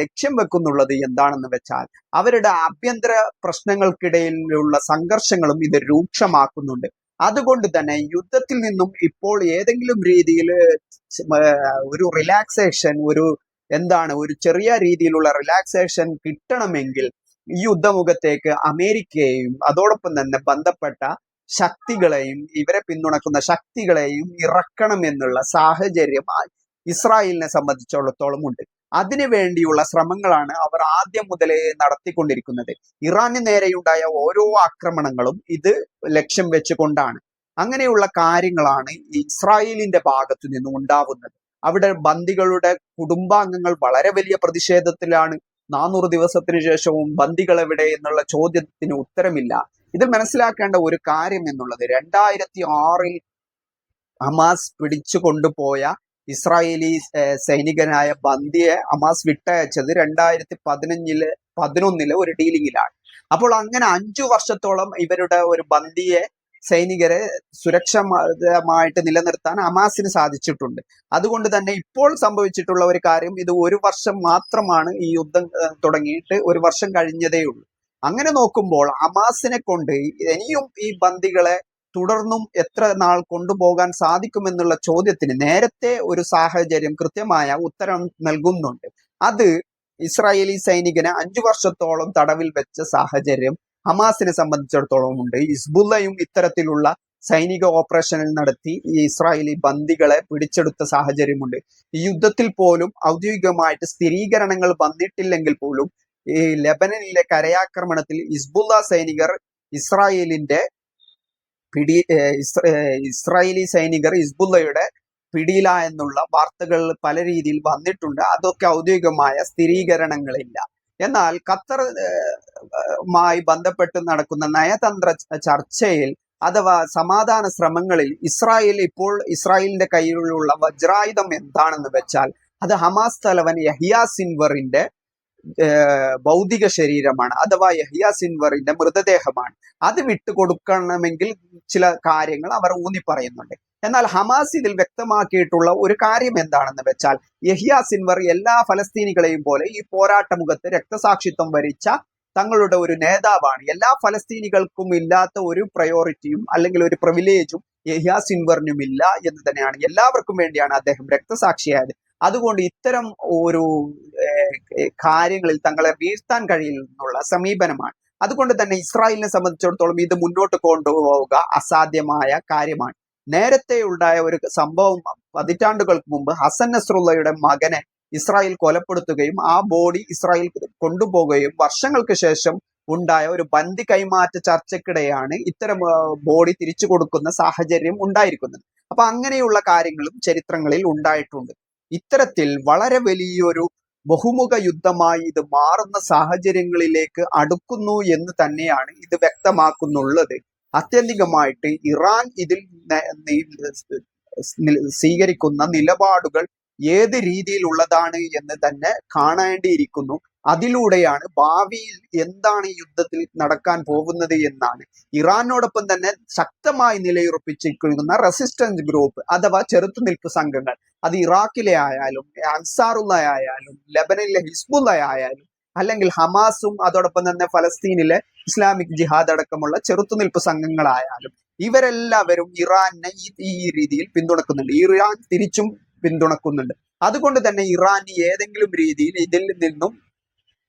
ലക്ഷ്യം വെക്കുന്നുള്ളത് എന്താണെന്ന് വെച്ചാൽ അവരുടെ ആഭ്യന്തര പ്രശ്നങ്ങൾക്കിടയിലുള്ള സംഘർഷങ്ങളും ഇത് രൂക്ഷമാക്കുന്നുണ്ട്. അതുകൊണ്ട് തന്നെ യുദ്ധത്തിൽ നിന്നും ഇപ്പോൾ ഏതെങ്കിലും രീതിയിൽ ഒരു റിലാക്സേഷൻ ഒരു എന്താണ് ഒരു ചെറിയ രീതിയിലുള്ള റിലാക്സേഷൻ കിട്ടണമെങ്കിൽ ഈ യുദ്ധമുഖത്തേക്ക് അമേരിക്കയെയും അതോടൊപ്പം തന്നെ ബന്ധപ്പെട്ട ശക്തികളെയും ഇവരെ പിന്തുണക്കുന്ന ശക്തികളെയും ഇറക്കണം എന്നുള്ള സാഹചര്യം ഇസ്രായേലിനെ സംബന്ധിച്ചിടത്തോളം ഉണ്ട്. അതിനു വേണ്ടിയുള്ള ശ്രമങ്ങളാണ് അവർ ആദ്യം മുതലേ നടത്തിക്കൊണ്ടിരിക്കുന്നത്. ഇറാന് നേരെയുണ്ടായ ഓരോ ആക്രമണങ്ങളും ഇത് ലക്ഷ്യം വെച്ചുകൊണ്ടാണ്. അങ്ങനെയുള്ള കാര്യങ്ങളാണ് ഇസ്രായേലിന്റെ ഭാഗത്തു നിന്നും ഉണ്ടാവുന്നത്. അവിടെ ബന്ദികളുടെ കുടുംബാംഗങ്ങൾ വളരെ വലിയ പ്രതിഷേധത്തിലാണ്. നാനൂറ് ദിവസത്തിന് ശേഷവും ബന്ദികൾ എവിടെ എന്നുള്ള ചോദ്യത്തിന് ഉത്തരമില്ല. ഇതിൽ മനസ്സിലാക്കേണ്ട ഒരു കാര്യം എന്നുള്ളത് രണ്ടായിരത്തി ആറിൽ അമാസ് പിടിച്ചു കൊണ്ടുപോയ ഇസ്രായേലി സൈനികനായ ബന്ദിയെ അമാസ് വിട്ടയച്ചത് രണ്ടായിരത്തി പതിനഞ്ചിൽ പതിനൊന്നിൽ ഒരു ഡീലിംഗിലാണ് അപ്പോൾ അങ്ങനെ അഞ്ചു വർഷത്തോളം ഇവരുടെ ഒരു ബന്ദിയെ സൈനികരെ സുരക്ഷമായിട്ട് നിലനിർത്താൻ ഹമാസിന് സാധിച്ചിട്ടുണ്ട്. അതുകൊണ്ട് തന്നെ ഇപ്പോൾ സംഭവിച്ചിട്ടുള്ള ഒരു കാര്യം ഇത് ഒരു വർഷം മാത്രമാണ് ഈ യുദ്ധം തുടങ്ങിയിട്ട് ഒരു വർഷം കഴിഞ്ഞതേ ഉള്ളൂ അങ്ങനെ നോക്കുമ്പോൾ അമാസിനെ കൊണ്ട് ഇനിയും ഈ ബന്ദികളെ തുടർന്നും എത്ര നാൾ കൊണ്ടുപോകാൻ സാധിക്കുമെന്നുള്ള ചോദ്യത്തിന് നേരത്തെ ഒരു സാഹചര്യം കൃത്യമായ ഉത്തരം നൽകുന്നുണ്ട്. അത് ഇസ്രായേലി സൈനികനെ അഞ്ചു വർഷത്തോളം തടവിൽ വെച്ച സാഹചര്യം ഹമാസിനെ സംബന്ധിച്ചിടത്തോളം ഉണ്ട്. ഇസ്ബുല്ലയും ഇത്തരത്തിലുള്ള സൈനിക ഓപ്പറേഷനിൽ നടത്തി ഈ ഇസ്രായേലി ബന്ദികളെ പിടിച്ചെടുത്ത സാഹചര്യമുണ്ട്. ഈ യുദ്ധത്തിൽ പോലും ഔദ്യോഗികമായിട്ട് സ്ഥിരീകരണങ്ങൾ വന്നിട്ടില്ലെങ്കിൽ പോലും ഈ ലെബനനിലെ കരയാക്രമണത്തിൽ ഹിസ്ബുല്ല സൈനികർ ഇസ്രായേലിന്റെ പിടി ഇസ്രായേലി സൈനികർ ഹിസ്ബുല്ലയുടെ പിടിയില എന്നുള്ള വാർത്തകൾ പല രീതിയിൽ വന്നിട്ടുണ്ട്. അതൊക്കെ ഔദ്യോഗികമായ സ്ഥിരീകരണങ്ങളില്ല. എന്നാൽ ഖത്തർ മായി ബന്ധപ്പെട്ട് നടക്കുന്ന നയതന്ത്ര ചർച്ചയിൽ അഥവാ സമാധാന ശ്രമങ്ങളിൽ ഇസ്രായേൽ ഇപ്പോൾ ഇസ്രായേലിന്റെ കയ്യിലുള്ള വജ്രായുധം എന്താണെന്ന് വെച്ചാൽ അത് ഹമാസ് തലവൻ യഹിയ സിൻവറിന്റെ ഭൗതിക ശരീരമാണ് അഥവാ യഹിയ സിൻവറിന്റെ മൃതദേഹമാണ്. അത് വിട്ടുകൊടുക്കണമെങ്കിൽ ചില കാര്യങ്ങൾ അവർ ഊന്നി പറയുന്നുണ്ട്. എന്നാൽ ഹമാസ് ഇതിൽ വ്യക്തമാക്കിയിട്ടുള്ള ഒരു കാര്യം എന്താണെന്ന് വെച്ചാൽ യഹിയ സിൻവർ എല്ലാ ഫലസ്തീനികളെയും പോലെ ഈ പോരാട്ട മുഖത്ത് രക്തസാക്ഷിത്വം വരിച്ച തങ്ങളുടെ ഒരു നേതാവാണ്. എല്ലാ ഫലസ്തീനികൾക്കും ഇല്ലാത്ത ഒരു പ്രയോറിറ്റിയും അല്ലെങ്കിൽ ഒരു പ്രിവിലേജും യഹിയ സിൻവറിനും ഇല്ല എന്ന് തന്നെയാണ്. എല്ലാവർക്കും വേണ്ടിയാണ് അദ്ദേഹം രക്തസാക്ഷിയായത്. അതുകൊണ്ട് ഇത്തരം ഒരു കാര്യങ്ങളിൽ തങ്ങളെ വീഴ്ത്താൻ കഴിയുന്നുള്ള സമീപനമാണ്. അതുകൊണ്ട് തന്നെ ഇസ്രായേലിനെ സംബന്ധിച്ചിടത്തോളം ഇത് മുന്നോട്ട് കൊണ്ടുപോവുക അസാധ്യമായ കാര്യമാണ്. നേരത്തെ ഉണ്ടായ ഒരു സംഭവം പതിറ്റാണ്ടുകൾക്ക് മുമ്പ് ഹസൻ നസ്രുള്ളയുടെ മകനെ ഇസ്രായേൽ കൊലപ്പെടുത്തുകയും ആ ബോഡി ഇസ്രായേൽ കൊണ്ടുപോകുകയും വർഷങ്ങൾക്ക് ശേഷം ഉണ്ടായ ഒരു ബന്ദി കൈമാറ്റ ചർച്ചയ്ക്കിടെയാണ് ഇത്തരം ബോഡി തിരിച്ചു കൊടുക്കുന്ന സാഹചര്യം ഉണ്ടായിരിക്കുന്നത്. അപ്പൊ അങ്ങനെയുള്ള കാര്യങ്ങളും ചരിത്രങ്ങളിൽ ഉണ്ടായിട്ടുണ്ട്. ഇത്തരത്തിൽ വളരെ വലിയൊരു ബഹുമുഖ യുദ്ധമായി ഇത് മാറുന്ന സാഹചര്യങ്ങളിലേക്ക് അടുക്കുന്നു എന്ന് തന്നെയാണ് ഇത് വ്യക്തമാക്കുന്നുള്ളത്. അത്യന്തികമായിട്ട് ഇറാൻ ഇതിൽ സ്വീകരിക്കുന്ന നിലപാടുകൾ ഏത് രീതിയിലുള്ളതാണ് എന്ന് തന്നെ കാണേണ്ടിയിരിക്കുന്നു. അതിലൂടെയാണ് ഭാവിയിൽ എന്താണ് യുദ്ധത്തിൽ നടക്കാൻ പോകുന്നത് എന്നാണ്. ഇറാനോടൊപ്പം തന്നെ ശക്തമായി നിലയുറപ്പിച്ചിരിക്കുന്ന റെസിസ്റ്റൻസ് ഗ്രൂപ്പ് അഥവാ ചെറുത്തുനിൽപ്പ് സംഘങ്ങൾ. അത് ഇറാഖിലെ ആയാലും അൻസാറുള്ള ആയാലും ലബനനിലെ ഹിസ്ബുള്ള ആയാലും അല്ലെങ്കിൽ ഹമാസും അതോടൊപ്പം തന്നെ ഫലസ്തീനിലെ ഇസ്ലാമിക് ജിഹാദ് അടക്കമുള്ള ചെറുത്തുനിൽപ്പ് സംഘങ്ങളായാലും ഇവരെല്ലാവരും ഇറാനെ ഈ രീതിയിൽ പിന്തുണക്കുന്നുണ്ട്. ഇറാൻ തിരിച്ചും പിന്തുണക്കുന്നുണ്ട്. അതുകൊണ്ട് തന്നെ ഇറാൻ ഏതെങ്കിലും രീതിയിൽ ഇതിൽ നിന്നും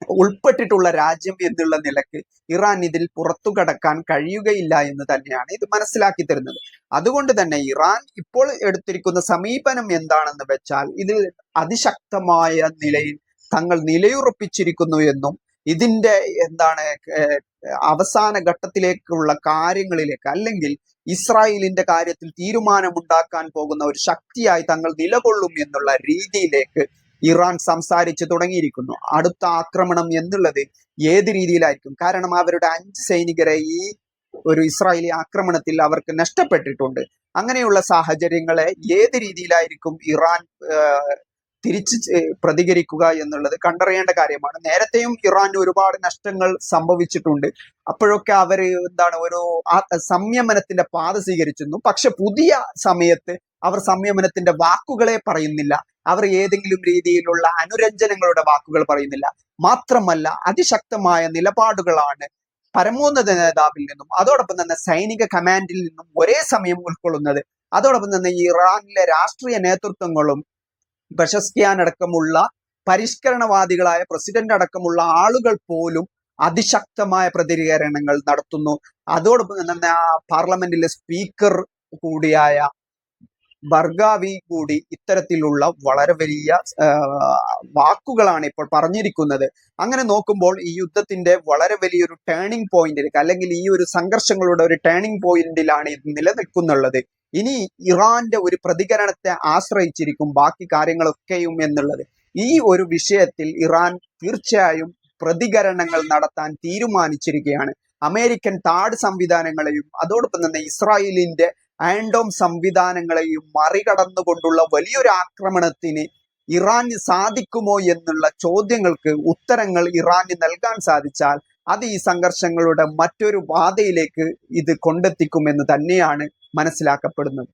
ഉൾപ്പെട്ടിട്ടുള്ള രാജ്യം എന്നുള്ള നിലയ്ക്ക് ഇറാൻ ഇതിൽ പുറത്തു കടക്കാൻ കഴിയുകയില്ല എന്ന് തന്നെയാണ് ഇത് മനസ്സിലാക്കി തരുന്നത്. അതുകൊണ്ട് തന്നെ ഇറാൻ ഇപ്പോൾ എടുത്തിരിക്കുന്ന സമീപനം എന്താണെന്ന് വെച്ചാൽ ഇതിൽ അതിശക്തമായ നിലയിൽ തങ്ങൾ നിലയുറപ്പിച്ചിരിക്കുന്നു എന്നും ഇതിന്റെ എന്താണ് അവസാന ഘട്ടത്തിലേക്കുള്ള കാര്യങ്ങളിലേക്ക് അല്ലെങ്കിൽ ഇസ്രായേലിന്റെ കാര്യത്തിൽ തീരുമാനമുണ്ടാക്കാൻ പോകുന്ന ഒരു ശക്തിയായി തങ്ങൾ നിലകൊള്ളും എന്നുള്ള രീതിയിലേക്ക് ഇറാൻ സംസാരിച്ചു തുടങ്ങിയിരിക്കുന്നു. അടുത്ത ആക്രമണം എന്നുള്ളത് ഏത് രീതിയിലായിരിക്കും? കാരണം അവരുടെ അഞ്ച് സൈനികരെ ഈ ഒരു ഇസ്രായേലി ആക്രമണത്തിൽ അവർക്ക് നഷ്ടപ്പെട്ടിട്ടുണ്ട്. അങ്ങനെയുള്ള സാഹചര്യങ്ങളെ ഏത് രീതിയിലായിരിക്കും ഇറാൻ തിരിച്ച് പ്രതികരിക്കുക എന്നുള്ളത് കണ്ടറിയേണ്ട കാര്യമാണ്. നേരത്തെയും ഇറാന് ഒരുപാട് നഷ്ടങ്ങൾ സംഭവിച്ചിട്ടുണ്ട്. അപ്പോഴൊക്കെ അവർ എന്താണ് ഒരു സംയമനത്തിന്റെ പാത സ്വീകരിച്ചിരുന്നു. പക്ഷെ പുതിയ സമയത്ത് അവർ സംയമനത്തിന്റെ വാക്കുകളെ പറയുന്നില്ല. അവർ ഏതെങ്കിലും രീതിയിലുള്ള അനുരഞ്ജനങ്ങളുടെ വാക്കുകൾ പറയുന്നില്ല. മാത്രമല്ല അതിശക്തമായ നിലപാടുകളാണ് പരമോന്നത നേതാവിൽ നിന്നും അതോടൊപ്പം തന്നെ സൈനിക കമാൻഡിൽ നിന്നും ഒരേ സമയം ഉൾക്കൊള്ളുന്നത്. അതോടൊപ്പം തന്നെ ഇറാനിലെ രാഷ്ട്രീയ നേതൃത്വങ്ങളും ബഷസ്കിയാൻ അടക്കമുള്ള പരിഷ്കരണവാദികളായ പ്രസിഡന്റ് അടക്കമുള്ള ആളുകൾ പോലും അതിശക്തമായ പ്രതികരണങ്ങൾ നടത്തുന്നു. അതോടൊപ്പം തന്നെ പാർലമെന്റിലെ സ്പീക്കർ കൂടിയായ ബർഗാവി കൂടി ഇത്തരത്തിലുള്ള വളരെ വലിയ വാക്കുകളാണ് ഇപ്പോൾ പറഞ്ഞിരിക്കുന്നത്. അങ്ങനെ നോക്കുമ്പോൾ ഈ യുദ്ധത്തിന്റെ വളരെ വലിയൊരു ടേണിംഗ് പോയിന്റിൽ അല്ലെങ്കിൽ ഈ ഒരു സംഘർഷങ്ങളുടെ ഒരു ടേണിംഗ് പോയിന്റിലാണ് ഇത് നിലനിൽക്കുന്നുള്ളത്. ഇനി ഇറാന്റെ ഒരു പ്രതികരണത്തെ ആശ്രയിച്ചിരിക്കും ബാക്കി കാര്യങ്ങളൊക്കെയും എന്നുള്ളത്. ഈ ഒരു വിഷയത്തിൽ ഇറാൻ തീർച്ചയായും പ്രതികരണങ്ങൾ നടത്താൻ തീരുമാനിച്ചിരിക്കുകയാണ്. അമേരിക്കൻ താഡ് സംവിധാനങ്ങളെയും അതോടൊപ്പം തന്നെ ഇസ്രായേലിന്റെ ആൻഡോം സംവിധാനങ്ങളെയും മറികടന്നുകൊണ്ടുള്ള വലിയൊരു ആക്രമണത്തിന് ഇറാന് സാധിക്കുമോ എന്നുള്ള ചോദ്യങ്ങൾക്ക് ഉത്തരങ്ങൾ ഇറാന് നൽകാൻ സാധിച്ചാൽ അത് ഈ സംഘർഷങ്ങളുടെ മറ്റൊരു പാതയിലേക്ക് ഇത് കൊണ്ടെത്തിക്കുമെന്ന് തന്നെയാണ് മനസ്സിലാക്കപ്പെടുന്നത്.